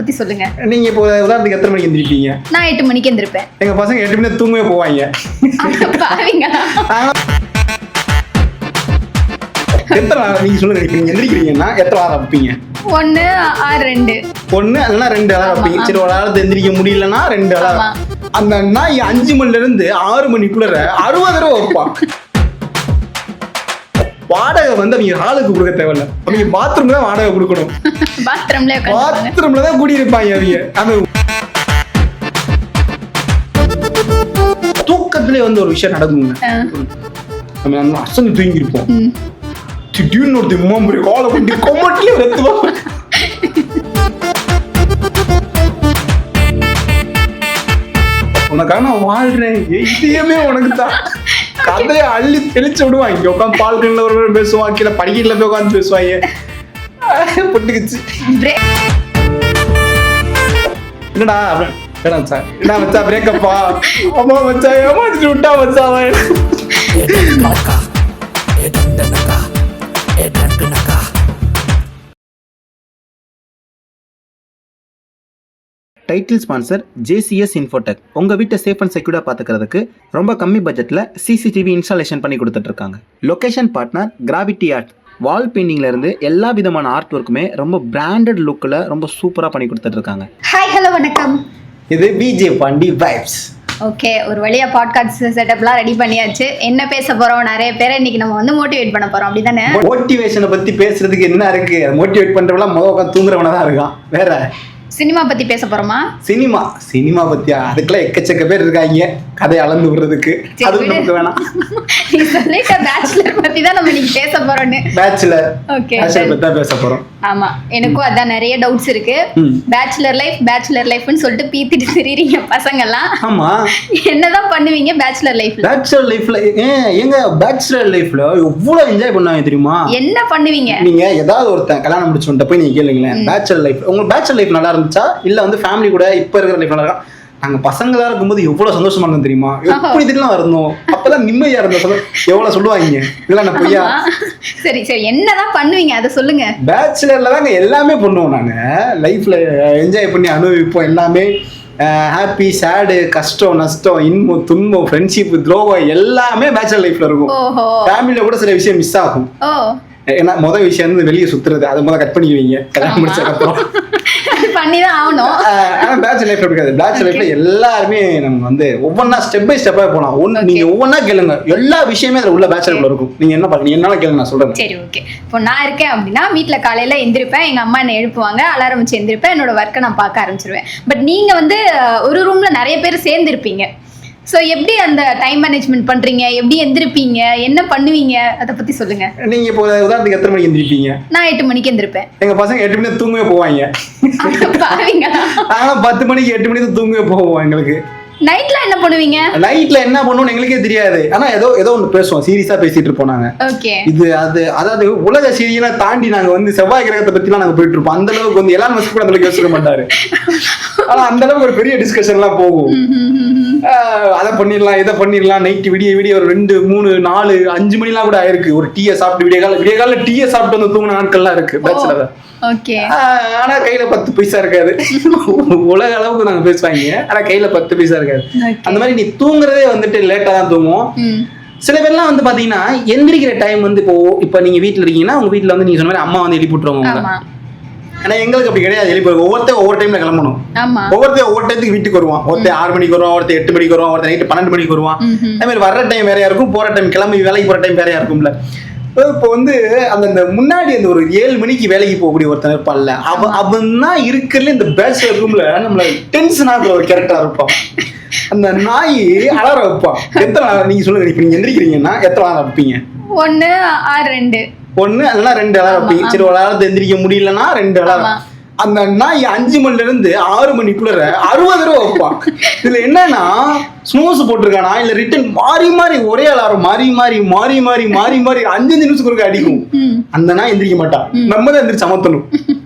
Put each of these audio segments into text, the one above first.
பத்தி சொல்லுங்க. நீங்க இப்போ உதாரணத்துக்கு எத்தனை மணிக்கு எந்திரிப்பீங்க? நான் எட்டு மணிக்கு எந்திருப்பேன். எங்க பசங்க எட்டு மணி தூங்கவே போவாங்க. எத்தனை நீங்க சொல்லுங்க நீங்க எந்திரிக்கிறீங்கன்னா எத்தனை நேரம் வைப்பீங்க? ஒண்ணு ஆறு ரெண்டு. இல்லைன்னா ரெண்டு அலாரம் வைப்பீங்க. சரி ஒரு எந்திரிக்க முடியலன்னா ரெண்டு அலாரம். அந்த நாய் அஞ்சு மணில இருந்து ஆறு மணிக்குள்ள அறுபது ரூபா வைப்பான். வாடகை வந்து அவங்க ஹாலுக்கு கொடுக்க தேவையில்ல. அவங்க பாத்ரூம்ல தான் வாடகை கொடுக்கணும். பாத்ரூம்ல பாத்ரூம்ல தான் குடியிருப்பாங்க அவங்க. அந்த தூக்கத்திலே வந்து ஒரு விஷயம் நடக்குங்க. நம்ம நல்லா அசந்து தூங்கி இருப்போம் திடீர்னு ஒரு திம்மாம்பரி காலை கொண்டு கொமட்டிலே ரத்துவோம் உனக்காக நான் வாழ்றேன். இதயமே உனக்கு தான் கதையை அள்ளி தெளிச்சு விடுவான் இங்க உட்காந்து பால்கன்ல ஒரு பேசுவான் கீழே படிக்கட்டுல போய் உட்காந்து பேசுவாங்க. பொட்டுக்குச்சு. என்னடா வேணாம் சார். என்ன வச்சா பிரேக்கப்பா அம்மா வச்சா ஏமாத்திட்டு விட்டா வச்சா அவன். டைட்டில் ஸ்பான்சர் ஜேசிஎஸ் இன்ஃபோடெக் உங்கள் வீட்டை சேஃப் அண்ட் செக்யூர்டாக பார்த்துக்கிறதுக்கு ரொம்ப கம்மி பட்ஜெட்டில் சிசிடிவி இன்ஸ்டாலேஷன் பண்ணி கொடுத்துட்ருக்காங்க. Location partner gravity art wall இருந்து எல்லா விதமான ஆர்ட் ஒர்க்குமே ரொம்ப பிராண்டட் லுக்கில் ரொம்ப சூப்பராக பண்ணி கொடுத்துட்ருக்காங்க. ஹாய் ஹலோ வணக்கம். இது பிஜே பாண்டி வைப்ஸ் ஓகே ஒரு வழியா பாட்காஸ்ட் செட்டப்லாம் ரெடி பண்ணியாச்சு. என்ன பேச போறோம்? நிறைய பேரை இன்னைக்கு நம்ம வந்து மோட்டிவேட் பண்ண போறோம். அப்படிதானே? மோட்டிவேஷனை பத்தி பேசுறதுக்கு என்ன இருக்கு? மோட்டிவேட் பண்றவங்களாம் முத உட்காந்து தூங்குறவன தான் இருக்கான். வேற சினிமா பத்தி பேச போறோமா? சினிமா. சினிமா பத்தியா அதுக்கெல்லாம் எக்கச்சக்க பேர் இருக்காங்க. கதையை அளந்து விடுறதுக்கு. அது. நமக்கு வேணாம். நீ சொல்லிட்ட பேச்சுலர் பத்தி தான் நம்ம இன்னைக்கு பேச போறோம்னு. Bachelor Okay, bachelor. பத்தி தான் பேச போறோம். ஆமா எனக்கும் அதான் நிறைய டவுட்ஸ் இருக்கு. பேச்சுலர் லைஃப் பேச்சுலர் லைஃப்னு சொல்லிட்டு பீத்திட்டு திரிறீங்க பசங்கெல்லாம் ஆமா. என்னதான் பண்ணுவீங்க பேச்சுலர் லைஃப்ல பேச்சுலர் லைஃப்ல எங்க பேச்சுலர் லைஃப்ல எவ்வளவு என்ஜாய் பண்ணுவாங்க தெரியுமா? என்ன பண்ணுவீங்க? நீங்க ஏதாவது ஒருத்தன் கல்யாணம் முடிச்சு வந்துட்டு போய் நீங்க கேளுங்களேன். பேச்சுலர் லைஃப் உங்க பேச்சுலர் லைஃப் நல்லா இருந்துச்சா? இல்ல வந்து ஃபேமிலி கூட இப்ப இருக்கிற லைஃப் நல்லா இருக்கா? நாங்க பசங்களா இருக்கும்போது எவ்வளவு சந்தோஷமா இருந்தோம் தெரியுமா? எப்படி இதெல்லாம் இருந்தோம் அப்பதான் நிம்மதியா இருந்தோம். சொல்ல எவ்வளவு சொல்லுவாங்க? இதெல்லாம் நான் பொய்யா. சரி சரி. என்னதான் பண்ணுவீங்க? அதை சொல்லுங்க. பேச்சுலர்ல தாங்க எல்லாமே பண்ணுவோம் நாங்க லைஃப்ல என்ஜாய் பண்ணி அனுபவிப்போம் எல்லாமே. ஹாப்பி சேடு கஷ்டம் நஷ்டம் இன்பம் துன்பம் ஃப்ரெண்ட்ஷிப் துரோகம் எல்லாமே பேச்சுலர் லைஃப்ல இருக்கும். ஃபேமிலியில கூட சில விஷயம் மிஸ் ஆகும். ஏன்னா முதல் விஷயம் வந்து வெளியே சுத்துறது. அதை முதல்ல கட் பண்ணிக்குவீங்க. கல்யாணம் முடிச்சதுக்கப்புறம். அது பண்ணிதான் ஆகணும். ஆஹ் ஆனா பேச்சுலர் லைஃப்ல இருக்காது? பேச்சுலர் லைஃப்ல எல்லாருமே நம்ம வந்து ஒவ்வொன்றா ஸ்டெப் பை ஸ்டெப்பா போலாம். ஒன்னு நீங்க ஒவ்வொன்றா கேளுங்க. எல்லா விஷயமே அதுல உள்ள பேச்சுலர்ல இருக்கும். நீங்க என்ன பண்ணி என்னால கேளுங்க நான் சரி ஓகே இப்போ நான் இருக்கேன் அப்படின்னா வீட்டில் காலையில எந்திரிப்பேன். எங்க அம்மா என்னை எழுப்புவாங்க. அலாரம் வச்சு எந்திரிப்பேன். என்னோட ஒர்க்கை நான் பார்க்க ஆரம்பிச்சிருவேன். பட் நீங்க வந்து ஒரு ரூம்ல நிறைய பேர் சேர்ந்து இருப்பீங்க ஸோ எப்படி அந்த டைம் மேனேஜ்மெண்ட் பண்றீங்க? எப்படி எந்திரிப்பீங்க? என்ன பண்ணுவீங்க? அதை பத்தி சொல்லுங்க. நீங்க இப்போ உதாரணத்துக்கு எத்தனை மணிக்கு எந்திரிப்பீங்க? நான் எட்டு மணிக்கு எந்திரிப்பேன். எங்க பசங்க எட்டு மணி தூங்கவே போவாங்க. ஆனா பத்து மணிக்கு எட்டு மணிக்கு தூங்கவே போவோம் எங்களுக்கு. நைட்ல என்ன பண்ணுவீங்க? நைட்ல என்ன பண்ணுவோம்னு எங்களுக்கே தெரியாது. ஆனா ஏதோ ஏதோ ஒன்று பேசுவோம். சீரியஸா பேசிட்டு இருப்போம் நாங்க. ஓகே இது அது அதாவது உலக செய்தியெல்லாம் தாண்டி நாங்க வந்து செவ்வாய் கிரகத்தை பத்திலாம் நாங்க போயிட்டு இருப்போம். அந்த அளவுக்கு வந்து எல்லாம் மஸ்க் கூட அந்த அளவுக்கு யோசிக்க மாட்டாரு. ஆனா அந்த அளவுக்கு ஒரு பெரிய டிஸ்கஷன் எல்லாம் போகும் அதை பண்ணிடலாம் இதை பண்ணிடலாம். நைட்டு விடிய விடிய ஒரு ரெண்டு மூணு நாலு அஞ்சு மணிலாம் கூட ஆயிருக்கு. ஒரு டீயை சாப்பிட்டு விடிய கால விடிய கால டீயை சாப்பிட்டு வந்து தூங்கின நாட்கள்லாம் இருக்கு பேச்சுலர் ஆனா கையில பத்து பைசா இருக்காது. உலக அளவுக்கு நாங்க பேசுவாங்க. ஆனா கையில பத்து பைசா இருக்காது. அந்த மாதிரி நீ தூங்குறதே வந்துட்டு லேட்டா தான் தூங்குவோம். சில பேர்லாம் வந்து பாத்தீங்கன்னா எந்திரிக்கிற டைம் வந்து இப்போ இப்ப நீங்க வீட்ல இருக்கீங்கன்னா உங்க வீட்ல வந்து நீங்க சொன்ன மாதிரி அம்மா வந்து எழுப்பி விட்டுருவாங்க ஆனா எங்களுக்கு அப்படி கிடையாது எழுப்பி ஒவ்வொருத்தர் ஒவ்வொரு டைம்ல கிளம்பணும். ஒவ்வொருத்தர் ஒவ்வொரு டைத்துக்கு வீட்டுக்கு வருவான். ஒருத்தர் ஆறு மணிக்கு வருவான் ஒருத்தர் எட்டு மணிக்கு வருவான் ஒருத்தர் நைட்டு பன்னெண்டு மணிக்கு வருவான். அதே மாதிரி வர்ற டைம் வேறையா இருக்கும் போற டைம் கிளம்பி வேலைக்கு போற டைம் வேறையா இருக்கும்ல. இப்போ வந்து அந்த முன்னாடி அந்த ஒரு ஏழு மணிக்கு வேலைக்கு போகக்கூடிய ஒருத்தன் இருப்பான்ல. அவன் அவன் தான் இருக்கிறதுல இந்த பேச்சுலர் ரூம்ல நம்மள டென்ஷன் ஆகுற ஒரு கேரக்டரா இருப்பான். அந்த நாய் அலற வைப்பான். எத்தனை நீங்க சொல்லுங்க இப்ப நீங்க எந்திரிக்கிறீங்கன்னா எத்தனை நேரம் வைப்பீங்க ஒன்னு ஆறு ரெண்டு. ஒண்ணு இல்லைன்னா ரெண்டு அலாரம் வைப்பீங்க சரி ஒரு அலாரத்தை எந்திரிக்க முடியலன்னா ரெண்டு அலாரம். அந்த நாய் அஞ்சு மணில இருந்து ஆறு மணிக்குள்ள அறுபது ரூபா வைப்பான். இதுல என்னன்னா ஸ்னூஸ் போட்டிருக்கானா? இல்ல ரிட்டன் மாறி மாறி ஒரே அலாரம் மாறி மாறி மாறி மாறி மாறி மாறி அஞ்சு அஞ்சு நிமிஷத்துக்கு ஒருக்கா அடிக்கும். அந்த நாய் எந்திரிக்க மாட்டான். நம்ம தான் எந்திரிச்சு அமர்த்தணும்.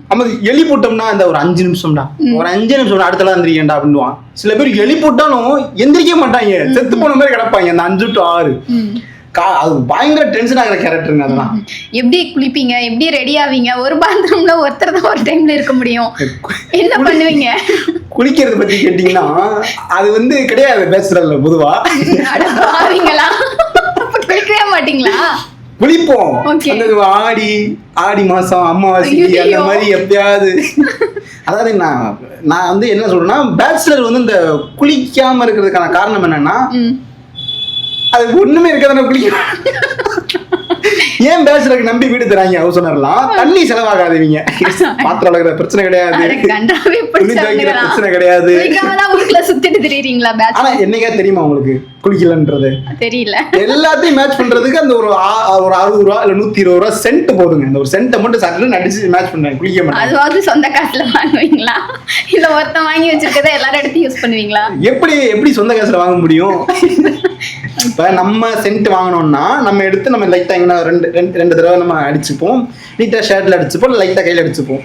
நம்ம எலி போட்டோம்னா அந்த ஒரு அஞ்சு நிமிஷம்டா. ஒரு அஞ்சு நிமிஷம் அடுத்த நாள் எந்திரிக்கண்டா அப்படின்னுவான். சில பேர் எலி போட்டாலும் எந்திரிக்க மாட்டாங்க. செத்து போன மாதிரி கிடப்பாங்க. அந்த அஞ்சு டு ஆறு. கா- அது பயங்கர டென்ஷன் ஆகிற கேரக்டருங்க அதெல்லாம். எப்படி குளிப்பீங்க? எப்படி ரெடி ஆவீங்க? ஒரு பாத்ரூம்ல ஒருத்தர் தான் ஒரு டைம்ல இருக்க முடியும். என்ன பண்ணுவீங்க? குளிக்கிறது பத்தி கேட்டீங்கன்னா அது வந்து கிடையாது பேசுறதுல பொதுவா. அப்ப குளிக்கவே மாட்டீங்களா? குளிப்போம். ஆடி ஆடி மாசம் அமாவாசை. அந்த மாதிரி எப்பயாவது. அதாவது நான் நான் வந்து என்ன சொல்றேன்னா பேச்சுலர் வந்து இந்த குளிக்காம இருக்கிறதுக்கான காரணம் என்னன்னா ம் அது ஒண்ணுமே இருக்காது குளிக்க ஏன் பேச்சுலருக்கு நம்பி வீடு தராங்க ஹவுஸ் ஓனர்லாம் தண்ணி செலவாகாதீங்க பாத்திரம் வளர்க்குற பிரச்சனை கிடையாது. பிரச்சனை கிடையாது. சுத்திட்டு திரியுறீங்களா ஆனா என்னைக்கா தெரியுமா உங்களுக்கு? குளிக்கலன்றது. தெரியல. எல்லாத்தையும் மேட்ச் பண்றதுக்கு அந்த ஒரு ஒரு அறுபது ரூபா இல்ல நூத்தி இருபது ரூபா சென்ட் போதுங்க. இந்த ஒரு சென்ட்டை மட்டும் சட்டுன்னு அடிச்சு மேட்ச் பண்றேன். குளிக்க மாட்டேன். அதுவாவது சொந்த காசுல வாங்குவீங்களா? இல்ல ஒருத்தன் வாங்கி வச்சிருக்கதை எல்லாரும் எடுத்து யூஸ் பண்ணுவீங்களா? எப்படி எப்படி சொந்த காசுல வாங்க முடியும்? இப்ப நம்ம சென்ட் வாங்கணும்னா நம்ம எடுத்து நம்ம லைட்டா எங்கன்னா ரெண்டு ரெண்டு ரெண்டு தடவை நம்ம அடிச்சுப்போம். நீட்டா ஷர்ட்ல அடிச்சுப்போம் லைட்டா கையில அடிச்சுப்போம்.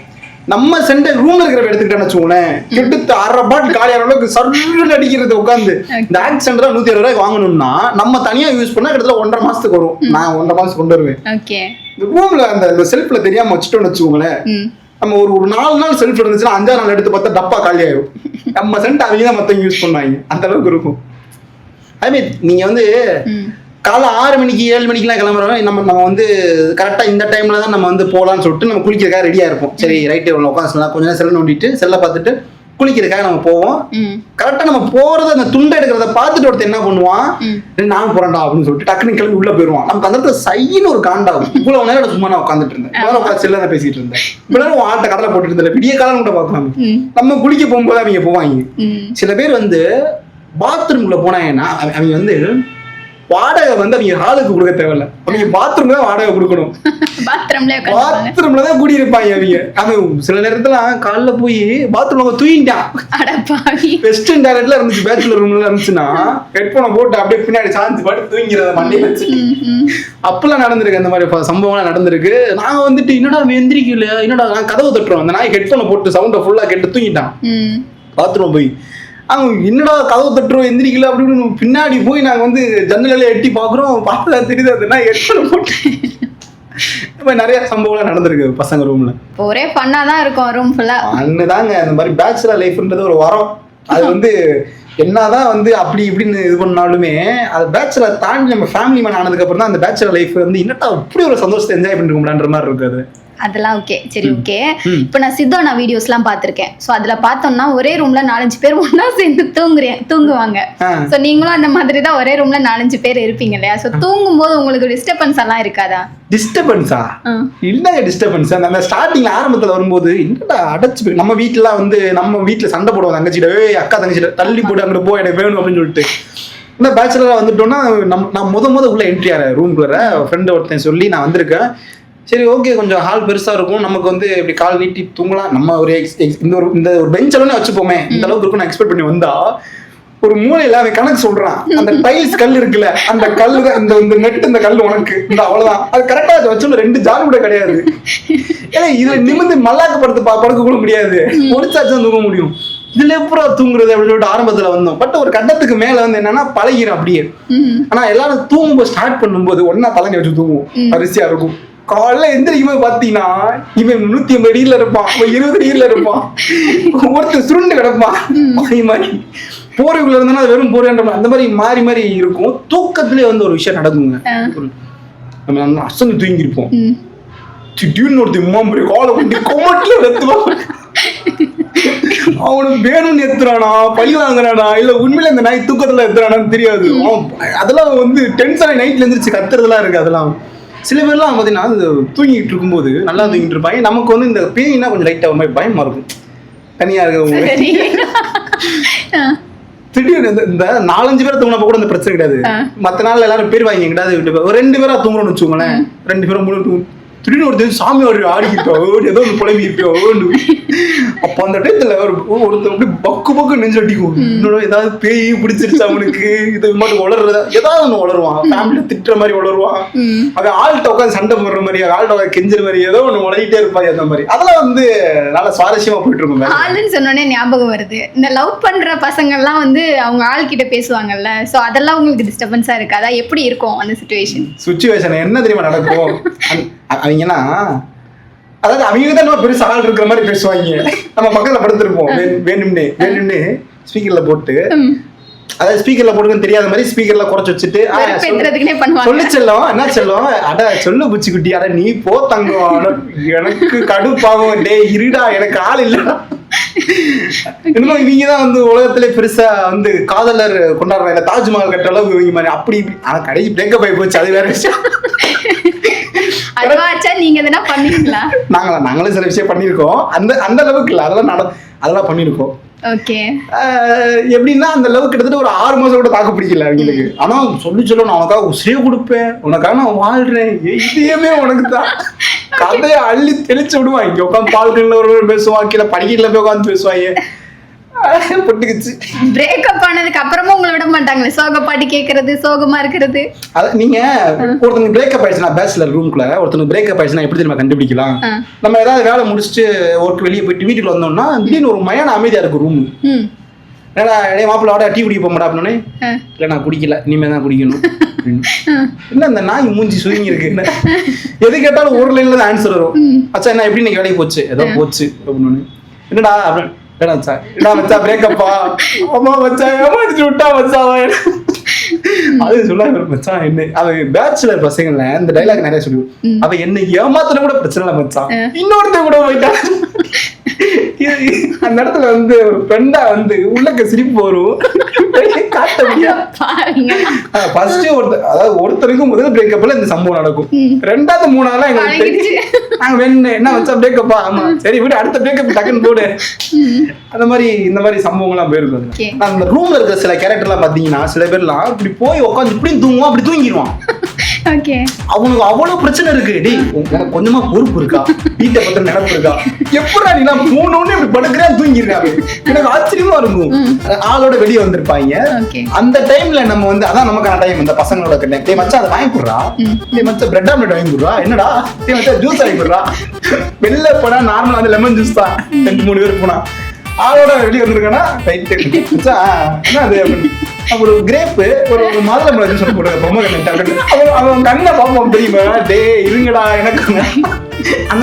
நம்ம சென்ட் ரூம்ல இருக்கிற எடுத்துக்கிட்டேன்னு வச்சுக்கோங்களேன். எடுத்து அரை பாட்டில் காலியான அளவுக்கு சர்ன்னு அடிக்கிறது உட்காந்து இந்த ஆக்ட் சென்டரா நூத்தி அறுபது ரூபாய்க்கு வாங்கணும்னா நம்ம தனியா யூஸ் பண்ணா கிட்டத்தட்ட ஒன்றரை மாசத்துக்கு வரும். நான் ஒன்றரை மாசத்துக்கு கொண்டு வருவேன். ரூம்ல அந்த செல்ஃப்ல தெரியாம வச்சுட்டோம்னு வச்சுக்கோங்களேன். நம்ம ஒரு ஒரு நாலு நாள் செல்ஃப் இருந்துச்சுன்னா அஞ்சாறு நாள் எடுத்து பார்த்தா டப்பா காலி ஆயிரும் நம்ம சென்ட் அவங்க தான் மத்தவங்க யூஸ் பண்ணுவாங்க. அந்த அளவுக்கு இருக்கும். ஐ மீன் நீங்க வந்து ம். காலை ஆறு மணிக்கு ஏழு மணிக்கெல்லாம் கிளம்புறோம் நம்ம நம்ம வந்து கரெக்டா இந்த டைம்ல தான் நம்ம வந்து போகலான்னு சொல்லிட்டு நம்ம குளிக்கிறதுக்காக ரெடியா இருப்போம். சரி ரைட்டு உட்காந்துலாம் கொஞ்ச நேரம் செல்ல நோண்டிட்டு செல்லை பார்த்துட்டு குளிக்கிறதுக்காக நம்ம போவோம். ம். கரெக்டா நம்ம போறது அந்த துண்டை எடுக்கிறத பார்த்துட்டு ஒருத்தர் என்ன பண்ணுவான்? ம். "டேய், நானும் போறேன்டா அப்படின்னு சொல்லிட்டு டக்குனு கிளம்பி உள்ள போயிருவான் நமக்கு அந்த இடத்துல சைன்னு ஒரு காண்டாகும் இவ்வளவு நேரம் நான் சும்மா நான் உட்காந்துட்டு இருந்தேன். இவ்வளவு உட்காந்து செல்ல பேசிட்டு இருந்தேன். இவ்வளவு நேரம் ஆட்டை கடலை போட்டுட்டு இருந்தேன். விடிய காலம் கூட பார்க்கலாம் நம்ம குளிக்க போகும்போது அவங்க போவாங்க. சில பேர் வந்து பாத்ரூம்குள்ள போனாங்கன்னா அவ- அவங்க வந்து வாடகை வந்து அவங்க ஹாலுக்கு கொடுக்க தேவையில்ல. அவங்க பாத்ரூம் தான் வாடகை கொடுக்கணும். பாத்ரூம்ல பாத்ரூம்ல தான் கூடி இருப்பாங்க அவங்க. அவன் சில நேரத்துல காலைல போய் பாத்ரூம்ல தூங்கிட்டான் வெஸ்டர்ன் டாய்லெட்ல இருந்துச்சு பேச்சுலர் ரூம்ல இருந்துச்சுன்னா ஹெட்போனை போட்டு அப்படியே பின்னாடி சாஞ்சு பாட்டு தூங்கிறத மண்டையை வச்சு. அப்பெல்லாம் நடந்திருக்கு அந்த மாதிரி சம்பவம்லாம் நடந்திருக்கு. நாங்க வந்துட்டு என்னடா எந்திரிக்கல என்னடா நான் கதவை தட்டுறோம். அந்த நாய் ஹெட்போனை போட்டு சவுண்டை ஃபுல்லா கேட்டு தூங்கிட்டான். பாத்ரூம் போய் அவன் என்னடா கதவு தட்டுறோம் எந்திரிக்கல அப்படின்னு பின்னாடி போய் நாங்க வந்து ஜன்னல எட்டி பாக்குறோம் பார்த்தா தெரியுது அது நான் ஹெட்போனை போட்டு நிறைய சம்பவம்லாம் நடந்திருக்கு பசங்க ரூம்ல ஒரே ஃபன்னா தான் இருக்கும் ரூம் ஃபுல்லா அண்ணுதாங்க அந்த மாதிரி பேச்சுலர் லைஃப்ன்றது ஒரு வரம். அது வந்து என்னதான் வந்து அப்படி இப்படின்னு இது பண்ணாலுமே அது பேச்சுலர் தாண்டி நம்ம ஃபேமிலி மேன் ஆனதுக்கு அப்புறம் தான் அந்த பேச்சுலர் லைஃப் வந்து என்னட்டா அப்படி ஒரு சந்தோஷத்தை என்ஜாய் பண்ணிருக்க முடியான்ற மாதிரி இருக்கு அது. அதெல்லாம் ஓகே சரி ஓகே. இப்போ நான் சித்தோனா வீடியோஸ்லாம் பார்த்துருக்கேன். ஸோ அதில் பார்த்தோம்னா ஒரே ரூம்ல நாலஞ்சு பேர் ஒண்ணா சேர்ந்து தூங்குறேன் தூங்குவாங்க. ஸோ நீங்களும் அந்த மாதிரி தான் ஒரே ரூம்ல நாலஞ்சு பேர் இருப்பீங்க இல்லையா? ஸோ தூங்கும்போது உங்களுக்கு டிஸ்டர்பன்ஸ் எல்லாம் இருக்காதா? டிஸ்டர்பன்ஸா. இல்லங்க டிஸ்டர்பன்ஸ் அந்த அந்த ஸ்டார்டிங்ல ஆரம்பத்துல வரும்போது என்னடா அடைச்சு போய் நம்ம வீட்டுல வந்து நம்ம வீட்டுல சண்டை போடுவோம் தங்கச்சிட்ட. அக்கா தங்கச்சிட்ட தள்ளி போட்டு அங்கிட்டு போ எனக்கு வேணும் அப்படின்னு சொல்லிட்டு. இந்த பேச்சுலரா வந்துட்டோம்னா நம்ம நான் முத முத உள்ள என்ட்ரி ஆறேன் ரூம்குள்ள ஃப்ரெண்டு ஒருத்தன் சொல்லி நான் வந்திருக்கேன். சரி ஓகே கொஞ்சம் ஹால் பெருசா இருக்கும். நமக்கு வந்து இப்படி கால் நீட்டி தூங்கலாம். நம்ம ஒரு இந்த ஒரு இந்த ஒரு பெஞ்ச் அளவுன்னு வச்சுப்போமே. இந்த அளவுக்கு இருக்கும் நான் எக்ஸ்பெக்ட் பண்ணி வந்தா ஒரு மூலையில அவன் கணக்கு சொல்றான். அந்த டைல்ஸ் கல் இருக்குல்ல அந்த கல் தான் இந்த இந்த நெட் இந்த கல் உனக்கு. இந்த அவ்வளவுதான். அது கரெக்டா அதை வச்சு ரெண்டு ஜான் கூட கிடையாது. ஏன்னா இதுல நிமிந்து மல்லாக்க படுத்து படுக்க கூட முடியாது. முடிச்சாச்சு தான் தூங்க முடியும். இதுல எப்பறம் தூங்குறது அப்படின்னு சொல்லிட்டு ஆரம்பத்துல வந்தோம். பட் ஒரு கட்டத்துக்கு மேல வந்து என்னன்னா பழகிரும் அப்படியே. ஆனா எல்லாரும் தூங்கும்போது ஸ்டார்ட் பண்ணும்போது ஒன்னா தலைங்க வச்சு தூங்குவோம். அரிசியா இருக்கும். காலைல எந்திரிக்கும் போது பாத்தீங்கன்னா இவன் நூத்தி ஐம்பது டிகிரில இருப்பான் அவன் இருபது டிகிரில இருப்பான். ஒருத்தர் சுருண்டு கிடப்பான். மாறி மாறி போர்வைக்குள்ள இருந்தா வெறும் போர்வைன்ற அந்த மாதிரி மாறி மாறி இருக்கும். தூக்கத்திலே வந்து ஒரு விஷயம் நடக்குங்க. நம்ம அசந்து தூங்கிருப்போம் திடீர்னு ஒருத்தர் இம்மாம்பரி காலை கொண்டு கொமட்டில வெத்துவான் அவனுக்கு வேணும்னு எத்துறானா பழி வாங்குறானா இல்ல உண்மையில இந்த நாய் தூக்கத்துல எத்துறானான்னு தெரியாது. அதெல்லாம் வந்து டென்ஷன் நைட்ல எந்திரிச்சு கத்துறதுலாம் இருக்கு அதெல்லாம். சில பேர்லாம் பார்த்தீங்கன்னா அது தூங்கிட்டு இருக்கும்போது நல்லா தூங்கிட்டு இருப்பாங்க நமக்கு வந்து இந்த பேய்னா கொஞ்சம் லைட்டா ஒரு மாதிரி பயமா இருக்கும். தனியா இருக்கிறவங்க. திடீர்னு இந்த- நாலஞ்சு பேர் தூங்கினப்ப கூட இந்த பிரச்சனை கிடையாது. மத்த நாள்ல எல்லாரும் பேர் வாங்கி ஒரு ரெண்டு பேரா தூங்குறோம்னு வச்சுக்கோங்களேன். ரெண்டு பேரும் மூணு தூங்கு திடீர்னு ஒருத்தர் சாமி ஒரு ஆடிக்கிட்டோம் ஏதோ ஒரு புலம்பி இருப்போம் அப்ப அந்த டயத்துல ஒரு ஒருத்தர் அப்படியே பக்கு பக்கு நெஞ்சு அடிக்கும். இன்னொரு ஏதாவது பேய் பிடிச்சிருச்சு அவனுக்கு? இது மட்டும் வளர்றதா ஏதாவது ஒண்ணு வளருவான் ஃபேமிலி திட்டுற மாதிரி வளருவான். அவன் ஆள்கிட்ட உட்காந்து சண்டை போடுற மாதிரி ஆள்கிட்ட உட்காந்து கெஞ்சுற மாதிரி ஏதோ ஒண்ணு உலகிட்டே இருப்பாங்க அந்த மாதிரி. அதெல்லாம் வந்து நல்ல சுவாரஸ்யமா போயிட்டு இருக்கும். ஆளுன்னு சொன்னோடனே ஞாபகம் வருது. இந்த லவ் பண்ற பசங்கள்லாம் வந்து அவங்க ஆள் கிட்ட பேசுவாங்கல்ல. சோ அதெல்லாம் உங்களுக்கு டிஸ்டர்பன்ஸா இருக்காதா? எப்படி இருக்கும் அந்த சுச்சுவேஷன் சுச்சுவேஷன் என்ன தெரியுமா நடக்கும்? அவங்கன்னா அதாவது அவங்க தான் நம்ம பெருசா ஆள் இருக்கிற மாதிரி பேசுவாங்க. நம்ம பக்கத்துல படுத்திருப்போம். வேணும்னே வேணும்னே ஸ்பீக்கர்ல போட்டு அதாவது ஸ்பீக்கர்ல போட்டுன்னு தெரியாத மாதிரி ஸ்பீக்கர்ல குறைச்சு வச்சுட்டு சொல்லு- செல்லம் என்ன செல்லம்? அட சொல்லு புச்சி குட்டி அட நீ போ தங்கம். எனக்கு கடுப்பாகும். டேய் இருடா எனக்கு ஆள் இல்லடா. இன்னும் இவங்க தான் வந்து உலகத்திலே பெருசா வந்து காதலர் கொண்டாடுறாங்க. தாஜ்மஹால் கட்ட அளவுக்கு இவங்க மாதிரி அப்படி இப்படி ஆனா கடைசி பிரேக்கப் ஆகி போச்சு. அது வேற விஷயம். அதுவாச்சா நீங்க எதனா பண்ணீங்களா? நாங்களா நாங்களும் சில விஷயம் பண்ணியிருக்கோம். அந்த அந்த அளவுக்கு இல்லை. அதெல்லாம் நட அதெல்லாம் பண்ணியிருக்கோம். ஓகே. எப்படின்னா அந்த லவ் கிட்டத்தட்ட ஒரு ஆறு மாசம் கூட தாக்கு பிடிக்கல அவங்களுக்கு. ஆனா சொல்லி சொல்ல நான் உனக்காக உசிரியே கொடுப்பேன். உனக்காக நான் வாழ்றேன். இதயமே உனக்கு தான் கதையை அள்ளி தெளிச்சு விடுவான் இங்க உட்காந்து பால்கன்ல ஒரு பேசுவான் கீழே படிக்கல போய் உட்காந்து பேசுவாங்க. பொட்டுக்குச்சு. பிரேக்கப் ஆனதுக்கு அப்புறமும் உங்களை விட மாட்டாங்களே. சோக பாட்டு கேக்குறது சோகமா இருக்கிறது. அத நீங்க ஒருத்தங்க பிரேக்கப் ஆயிடுச்சுன்னா பேச்சுலர் ரூம்குள்ள ஒருத்தங்க பிரேக்கப் ஆயிடுச்சுன்னா எப்படி தெரியுமா கண்டுபிடிக்கலாம். நம்ம ஏதாவது வேலை முடிச்சுட்டு ஒர்க் வெளியே போயிட்டு வீட்டுக்கு வந்தோம்னா திடீர்னு ஒரு மயான அமைதியா இருக்கும் ரூம் ஏடா டேய் மாப்பிள்ள வாடா டீ குடிக்க போமாடா அப்படின்னே. இல்லை நான் குடிக்கல. இனிமே தான் குடிக்கணும். என்ன இந்த நாய் மூஞ்சி சுருங்கி இருக்கு? எது கேட்டாலும் ஒரு லைன்ல தான் ஆன்சர் வரும். அச்சா என்ன எப்படி இன்னைக்கு வேலைக்கு போச்சு? ஏதோ போச்சு அப்படின்னு என்னடா? அப்படின்னு. என்னடா மச்சா என்னடா மச்சா பிரேக்கப்பா அம்மா மச்சா ஏமாத்திட்டு விட்டா மச்சா அவன் அது சொல்ல மச்சான் என்ன அவன் பேச்சுலர் பசங்கள்ல இந்த டைலாக் நிறைய சொல்லுவோம் அவ என்ன ஏமாத்தின கூட பிரச்சனை இல்லை மச்சான் இன்னொருத்தன் கூட போயிட்டான் இது- அந்த இடத்துல வந்து ஃப்ரெண்டா வந்து உள்ளக்க சிரிப்பு வரும். காட்ட முடியாது. ஃபர்ஸ்ட் ஒருத்தர் அதாவது ஒருத்தருக்கு முதல் பிரேக்கப்ல இந்த சம்பவம் நடக்கும். ரெண்டாவது மூணாவது எங்களுக்கு. நாங்க வேணும் என்ன வச்சா பிரேக்கப்பா ஆமா. சரி விடு அடுத்த பிரேக்கப் டக்குன்னு போடு. அந்த மாதிரி இந்த மாதிரி சம்பவங்கள்லாம் போயிருக்கும். அந்த ரூம்ல இருக்கிற சில கேரக்டர்லாம் பாத்தீங்கன்னா சில பேர்லாம் இப்படி போய் உட்காந்து இப்படியும் தூங்குவான் அப்படி தூங்கிடுவான். ஓகே அவனுக்கு அவ்வளவு பிரச்சனை இருக்கு. டேய் உனக்கு கொஞ்சமா பொறுப்பு இருக்கா? வீட்டை பத்தின நினைப்பு இருக்கா? எப்படா நீ நான் மூணுன்னு இப்படி படுக்கிறேன் தூங்கிருக்காங்க எனக்கு ஆச்சரியமா இருக்கும். ஆளோட வெளியே வந்திருப்பாங்க. அந்த டைம்ல நம்ம வந்து அதான் நமக்கான டைம் இந்த பசங்களோட டைம் டேய் மச்சான் அதை வாங்கி கொடுறா? டேய் மச்சான் பிரெட் ஆம்லெட் வாங்கி கொடுறா? என்னடா? டேய் மச்சான் ஜூஸ் வாங்கி கொடுறா? வெளில போனா நார்மலா வந்து லெமன் ஜூஸ் தான். ரெண்டு மூணு பேர் போனா. ஆளோட வெளியே வந்திருக்கானா ரைட்டு என்ன அது அப்புறம் ஒரு கிரேப்பு ஒரு ஒரு மாதுளம்பழம் ஜூஸ் போட்டு பொம்மை கண்ணு அவன் அவன் கண்ணை பார்ப்போம் தெரியுமா? டேய் இருங்கடா எனக்கு அந்த